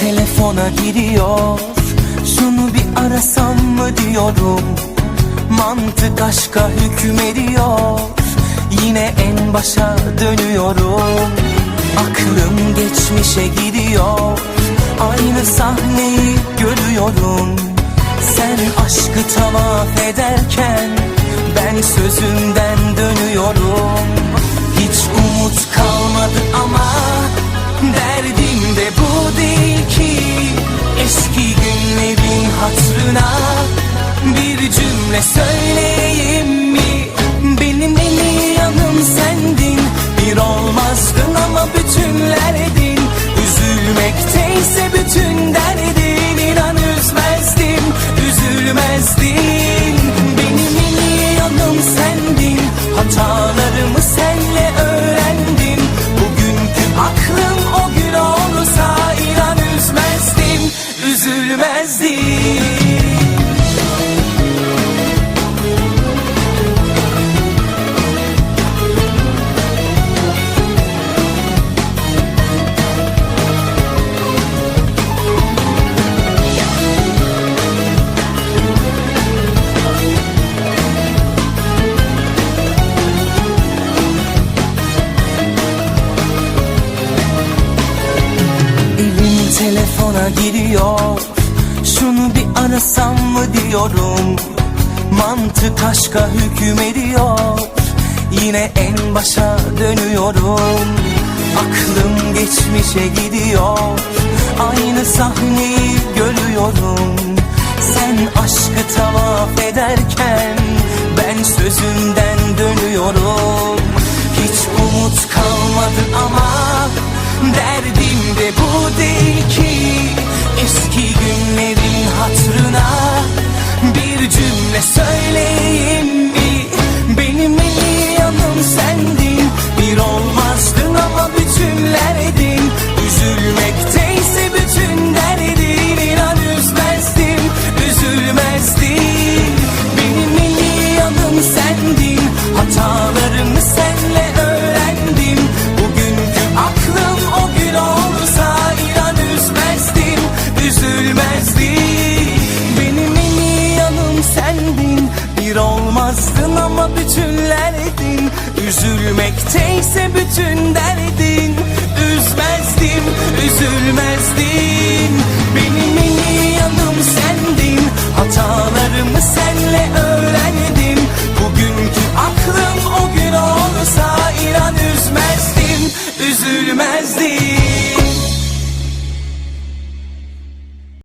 telefona giriyor. Şunu bir arasam mı diyorum. Mantık aşka hükmediyor. Yine en başa dönüyorum. Aklım geçmişe gidiyor. Aynı sahneyi görüyorum. Sen aşkı tavaf ederken Ben sözümden dönüyorum. Hiç umut kalmadı ama hatırına Bir cümle söyleyeyim telefona giriyor. Şunu bir arasam mı diyorum. Mantık aşka hükmediyor Yine en başa dönüyorum. Aklım geçmişe gidiyor. Aynı sahneyi görüyorum. Sen aşkı tavaf ederken Hatalarımı senle öğrendim. Bugünkü aklım o gün olsa inan üzmezdim, üzülmezdim. Benim en iyi yanım Bir olmazdın ama bütünlerdin Üzülmekteyse bütün derdin Üzmezdim, üzülmezdim. Benim en iyi yanım sendin Hatalarımı senle öğrendim